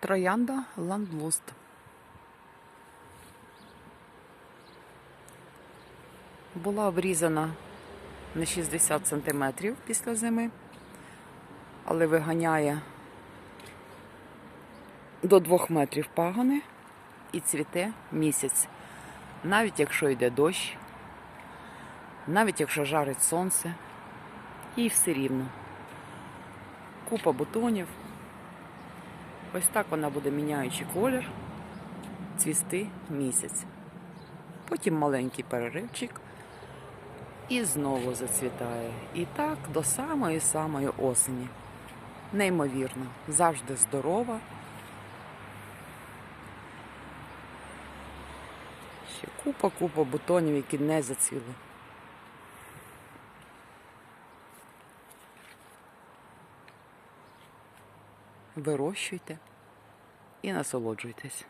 Троянда Ландлуст. Була обрізана на 60 см після зими, але виганяє до 2 метрів пагони і цвіте місяць. Навіть якщо йде дощ, навіть якщо жарить сонце, їй все рівно. Купа бутонів. Ось так вона буде міняючи колір, цвісти місяць. Потім маленький переривчик і знову зацвітає. І так до самої-самої осені. Неймовірно, завжди здорова. Ще купа-купа бутонів, які не зацвіли. Вирощуйте і насолоджуйтесь.